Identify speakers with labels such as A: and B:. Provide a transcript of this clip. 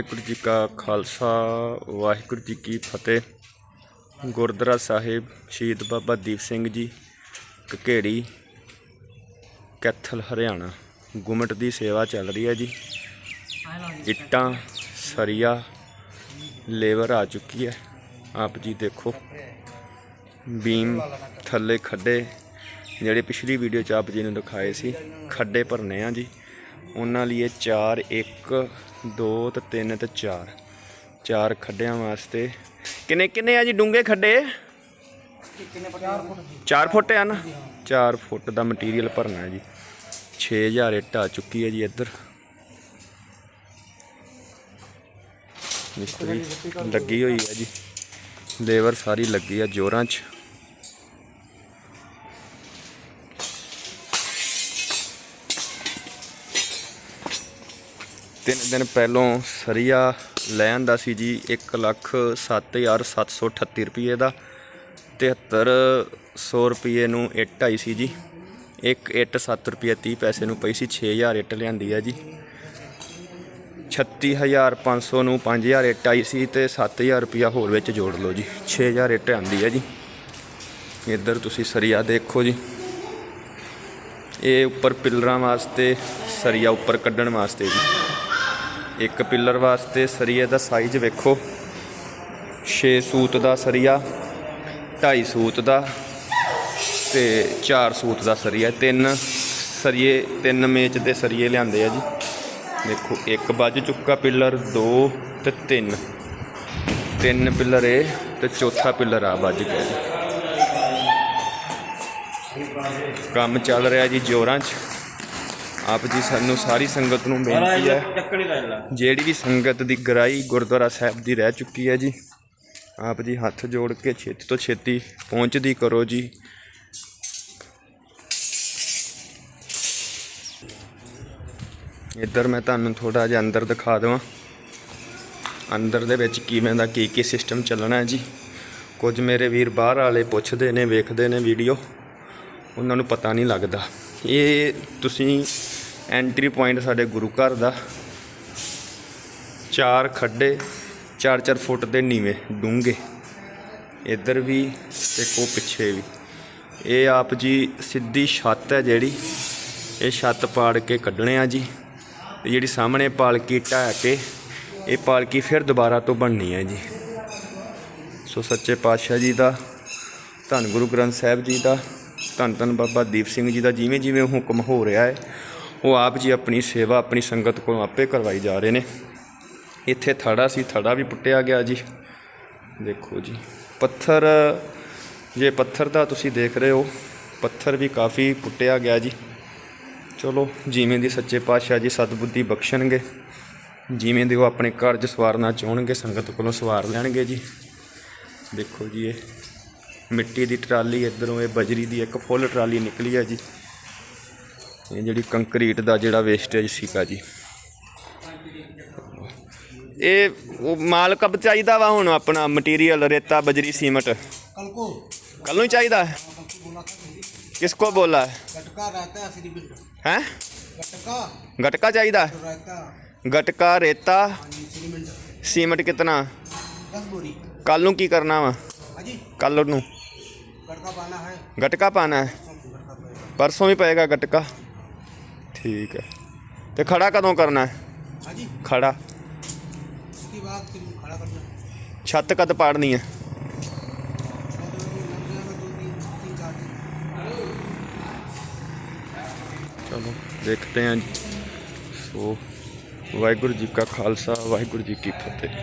A: ਵਾਹਿਗੁਰੂ ਜੀ ਕਾ ਖਾਲਸਾ, ਵਾਹਿਗੁਰੂ ਜੀ ਕੀ ਫਤਿਹ। ਗੁਰਦੁਆਰਾ ਸਾਹਿਬ ਸ਼ਹੀਦ ਬਾਬਾ ਦੀਪ ਸਿੰਘ ਜੀ ਕਕੇੜੀ ਕੈਥਲ, ਹਰਿਆਣਾ। ਗੁਮਟ ਦੀ ਸੇਵਾ ਚੱਲ ਰਹੀ ਹੈ ਜੀ। ਇੱਟਾਂ, ਸਰੀਆ, ਲੇਬਰ ਆ ਚੁੱਕੀ ਹੈ। ਆਪ ਜੀ ਦੇਖੋ, ਬੀਮ ਥੱਲੇ ਖੱਡੇ, ਜਿਹੜੇ ਪਿਛਲੀ ਵੀਡੀਓ ਚ ਆਪ ਜੀ ਨੂੰ ਦਿਖਾਏ ਸੀ, ਖੱਡੇ ਭਰਨੇ ਆ ਜੀ। ਉਹਨਾਂ ਲਈ ਇਹ 4 1 2 ਤੇ 3 ਤੇ 4 ਚਾਰ ਖੱਡਿਆਂ ਵਾਸਤੇ। ਕਿੰਨੇ ਕਿੰਨੇ ਆ ਜੀ ਡੂੰਘੇ ਖੱਡੇ? 4 ਫੁੱਟ ਆ ਨਾ? 4 ਫੁੱਟ ਦਾ ਮਟੀਰੀਅਲ ਭਰਨਾ ਹੈ ਜੀ। 6000 ਇੱਟ ਆ ਚੁੱਕੀ ਹੈ ਜੀ ਇੱਧਰ। ਮਿਸਤਰੀ, ਲੱਗੀ ਹੋਈ ਹੈ ਜੀ। ਲੇਬਰ ਸਾਰੀ ਲੱਗੀ ਆ ਜੋਰਾਂ 'ਚ। ਤਿੰਨ ਦਿਨ ਪਹਿਲੋਂ ਸਰੀਆ ਲੈ ਆਂਦਾ ਸੀ ਜੀ 107738 ਰੁਪਏ ਦਾ 7300 ਰੁਪਏ ਨੂੰ ਇੱਟ ਆਈ ਸੀ ਜੀ। ਇੱਕ ਇੱਟ 7 ਰੁਪਏ 30 ਪੈਸੇ ਨੂੰ ਪਈ ਸੀ 6000 ਇੱਟ ਲਿਆਂਦੀ ਆ ਜੀ। 36500 ਨੂੰ 5000 ਇੱਟ ਆਈ ਸੀ ਤੇ 7000 ਰੁਪਿਆ ਹੋਰ ਵਿੱਚ ਜੋੜ ਲਓ ਜੀ 6000 ਇੱਟ ਆਂਦੀ ਹੈ ਜੀ। ਇੱਧਰ ਤੁਸੀਂ ਸਰੀਆ ਦੇਖੋ ਜੀ। ਇਹ ਉੱਪਰ ਪਿੱਲਰਾਂ ਵਾਸਤੇ, ਸਰੀਆ ਉੱਪਰ ਕੱਢਣ ਵਾਸਤੇ ਜੀ। ਇੱਕ ਪਿੱਲਰ ਵਾਸਤੇ ਸਰੀਏ ਦਾ ਸਾਈਜ਼ ਵੇਖੋ। 6 ਸੂਤ ਦਾ ਸਰੀਆ 2.5 ਸੂਤ ਦਾ ਤੇ 4 ਸੂਤ ਦਾ ਸਰੀਆ। ਤਿੰਨ ਸਰੀਏ, ਤਿੰਨ ਮੇਚ ਦੇ ਸਰੀਏ ਲਿਆਂਦੇ ਆ ਜੀ। ਦੇਖੋ, ਇੱਕ ਵੱਜ ਚੁੱਕਾ ਪਿੱਲਰ, ਦੋ ਤੇ ਤਿੰਨ। ਤਿੰਨ ਪਿੱਲਰ ਏ ਤੇ ਚੌਥਾ ਪਿੱਲਰ ਆ, ਵੱਜ ਗਿਆ ਜੀ। ਕੰਮ ਚੱਲ ਰਿਹਾ ਜੀ ਜੋਰਾਂ 'ਚ। ਆਪ ਜੀ ਸਾਨੂੰ ਸਾਰੀ ਸੰਗਤ ਨੂੰ ਬੇਨਤੀ ਹੈ। ਜਿਹੜੀ ਵੀ ਸੰਗਤ ਦੀ ਗਰਾਈ ਗੁਰਦੁਆਰਾ ਸਾਹਿਬ ਦੀ ਰਹਿ ਚੁੱਕੀ ਹੈ ਜੀ ਆਪ ਜੀ ਹੱਥ ਜੋੜ ਕੇ ਛੇਤੀ ਤੋਂ ਛੇਤੀ ਪਹੁੰਚਦੀ ਕਰੋ ਜੀ। ਇੱਧਰ ਮੈਂ ਤੁਹਾਨੂੰ ਥੋੜਾ ਜਿਹਾ ਅੰਦਰ ਦਿਖਾ ਦੇਵਾਂ। ਅੰਦਰ ਦੇ ਵਿੱਚ ਕਿਵੇਂ ਦਾ ਕੀ ਕੀ ਸਿਸਟਮ ਚੱਲਣਾ ਹੈ ਜੀ। ਕੁਝ ਮੇਰੇ ਵੀਰ ਬਾਹਰ ਵਾਲੇ ਪੁੱਛਦੇ ਨੇ ਵੇਖਦੇ ਨੇ ਵੀਡੀਓ। ਉਹਨਾਂ ਨੂੰ ਪਤਾ ਨਹੀਂ ਲੱਗਦਾ। ਇਹ ਤੁਸੀਂ ਐਂਟਰੀ ਪੁਆਇੰਟ ਸਾਡੇ ਗੁਰੂ ਘਰ ਦਾ। ਚਾਰ ਖੱਡੇ 4-4 ਫੁੱਟ ਦੇ ਨੀਵੇਂ ਡੂੰਘੇ। ਇੱਧਰ ਵੀ ਤੇ ਕੋ ਪਿੱਛੇ ਵੀ। ਇਹ ਆਪ ਜੀ ਸਿੱਧੀ ਛੱਤ ਹੈ ਜਿਹੜੀ। ਇਹ ਛੱਤ ਪਾੜ ਕੇ ਕੱਢਣੇ ਆ ਜੀ। ਤੇ ਜਿਹੜੀ ਸਾਹਮਣੇ ਪਾਲਕੀ ਢਾਹ ਕੇ, ਇਹ ਪਾਲਕੀ ਫਿਰ ਦੁਬਾਰਾ ਤੋਂ ਬਣਨੀ ਹੈ ਜੀ। ਸੋ ਸੱਚੇ ਪਾਤਸ਼ਾਹ ਜੀ ਦਾ, ਧੰਨ ਗੁਰੂ ਗ੍ਰੰਥ ਸਾਹਿਬ ਜੀ ਦਾ, ਧੰਨ ਧੰਨ ਬਾਬਾ ਦੀਪ ਸਿੰਘ ਜੀ ਦਾ ਜਿਵੇਂ ਜਿਵੇਂ ਹੁਕਮ ਹੋ ਰਿਹਾ ਹੈ ਉਹ ਆਪ ਜੀ ਆਪਣੀ ਸੇਵਾ, ਆਪਣੀ ਸੰਗਤ ਕੋਲੋਂ ਆਪੇ ਕਰਵਾਈ ਜਾ ਰਹੇ ਨੇ। ਇੱਥੇ ਥੜਾ ਸੀ, ਥੜਾ ਵੀ ਪੁੱਟਿਆ ਗਿਆ ਜੀ। ਦੇਖੋ ਜੀ, ਪੱਥਰ, ਜੇ ਪੱਥਰ ਦਾ ਤੁਸੀਂ ਦੇਖ ਰਹੇ ਹੋ, ਪੱਥਰ ਵੀ ਕਾਫੀ ਪੁੱਟਿਆ ਗਿਆ ਜੀ। ਚਲੋ, ਜਿਵੇਂ ਦੀ ਸੱਚੇ ਪਾਤਸ਼ਾਹ ਜੀ ਸਤਬੁੱਧੀ ਬਖਸ਼ਣਗੇ, ਜਿਵੇਂ ਦੇ ਉਹ ਆਪਣੇ ਕਾਰਜ ਸਵਾਰਨਾ ਚਾਹਣਗੇ, ਸੰਗਤ ਕੋਲੋਂ ਸਵਾਰ ਲੈਣਗੇ ਜੀ। ਦੇਖੋ ਜੀ, ਇਹ ਮਿੱਟੀ ਦੀ ਟਰਾਲੀ, ਇਧਰੋਂ ਇਹ ਬਜਰੀ ਦੀ ਇੱਕ ਫੁੱਲ ਟਰਾਲੀ ਨਿਕਲੀ ਹੈ ਜੀ। ਇਹ ਜਿਹੜੀ ਕੰਕਰੀਟ ਦਾ ਜਿਹੜਾ ਵੇਸਟੇਜ ਸੀਗਾ ਜੀ। ਇਹ ਉਹ ਮਾਲ ਕਬ ਚਾਹੀਦਾ ਵਾ ਹੁਣ ਆਪਣਾ ਮਟੀਰੀਅਲ ਰੇਤਾ ਬਜਰੀ ਸੀਮਟ।
B: ਕੱਲ ਕੋ?
A: ਕੱਲ ਨੂੰ ਚਾਹੀਦਾ ਹੈ। ਕਿਸ ਕੋ ਬੋਲਾ ਹੈ?
B: ਗਟਕਾ ਰਹਤਾ ਅਸਲੀ ਬਿਲ
A: ਹੈ?
B: ਗਟਕਾ?
A: ਗਟਕਾ ਚਾਹੀਦਾ ਗਟਕਾ ਰੇਤਾ ਸੀਮਟ ਕਿਤਨਾ? ਕੱਲ ਨੂੰ ਕੀ ਕਰਨਾ ਵਾ? ਕੱਲ ਨੂੰ।
B: ਗਟਕਾ ਪਾਣਾ ਹੈ।
A: ਗਟਕਾ ਪਾਣਾ ਹੈ। ਪਰਸੋਂ ਵੀ ਪਏਗਾ ਗਟਕਾ। ਠੀਕ ਹੈ ਤੇ ਖੜਾ ਕਦੋਂ ਕਰਨਾ ਹੈ
B: हाँ जी
A: ਖੜਾ
B: उसके बाद फिर खड़ा करना है
A: ਛੱਤ ਕਦ ਪਾੜਨੀ ਹੈ
B: छः दिन में लग जाएगा दो तीन तीन चार दिन
A: ਚਲੋ ਦੇਖਦੇ ਹਾਂ ਸੋ ਵਾਹਿਗੁਰੂ ਜੀ ਕਾ ਖਾਲਸਾ ਵਾਹਿਗੁਰੂ ਜੀ ਕੀ ਫਤਿਹ